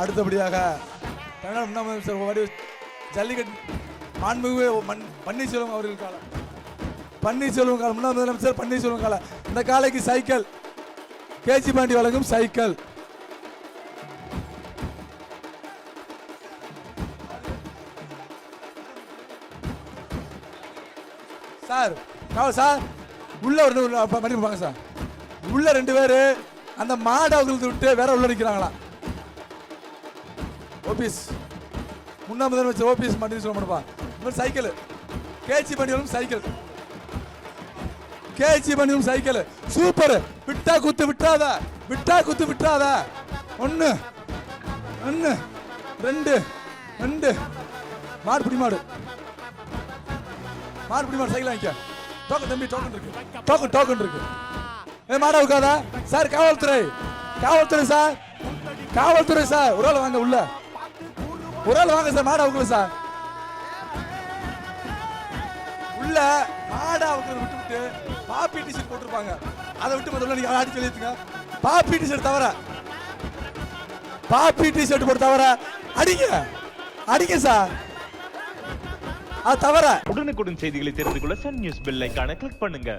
அடுத்தபடியாக தமிழ்நாடு முன்னாள் முதலமைச்சர் ஜல்லிக்கட்டு மாண்புமிகு மண் பன்னீர்செல்வம் அவர்கள் காலம் பன்னீர்செல்வம் காலம் முன்னாள் முதலமைச்சர் பன்னீர்செல்வம் காலம் இந்த காலைக்கு சைக்கிள். கேஜி பாண்டி வழங்கும் சைக்கிள். சார் சார் உள்ள ஒரு உள்ள சார். உள்ள ரெண்டு பேர் அந்த மாடு அவங்களுக்கு விட்டு வேற உள்ள நிற்கிறாங்களா ஓபிஎஸ். முன்னாள் முதலமைச்சர் ஓபிஎஸ் மட்டும் சொல்ல மாட்டப்பா. இவர் சைக்கிள். கேச்சி பண்ணியும் சைக்கிள். கேச்சி பண்ணியும் சைக்கிள். சூப்பர். விட்டா குத்து விட்டாத விட்டா குத்து விட்டாத ஒன்று ஒன்று ரெண்டு. ரெண்டு. மாடு பிடி மாடு. மாடு பிடி மாடு சைக்கிள் வாங்கிக்க. டோக்கன் தம்பி டோக்கன் இருக்கு. டோக்கன் டோக்கன் இருக்கு. ஏ மாடா உட்காதா சார் காவல்துறை. காவல்துறை சார். காவல்துறை சார். ஒரு ஆள் வாங்க உள்ள. ஒரு ஆள் வாங்க சார் மாடா உட்காரு சார். உள்ள மாடா உட்கார விட்டு விட்டு பாப்பி டிஷர்ட் போட்டிருப்பாங்க. அதை விட்டு முதல்ல நீங்க ஆடி சொல்லிடுங்க பாப்பி டிஷர்ட் தவிர பாப்பி டிஷர்ட் போட்டு தவிர அடிங்க. அடிங்க சார். அது தவிர. உடனுக்குடன் செய்திகளை தெரிந்து கொள்ள சன் நியூஸ் பெல் கிளிக் பண்ணுங்க.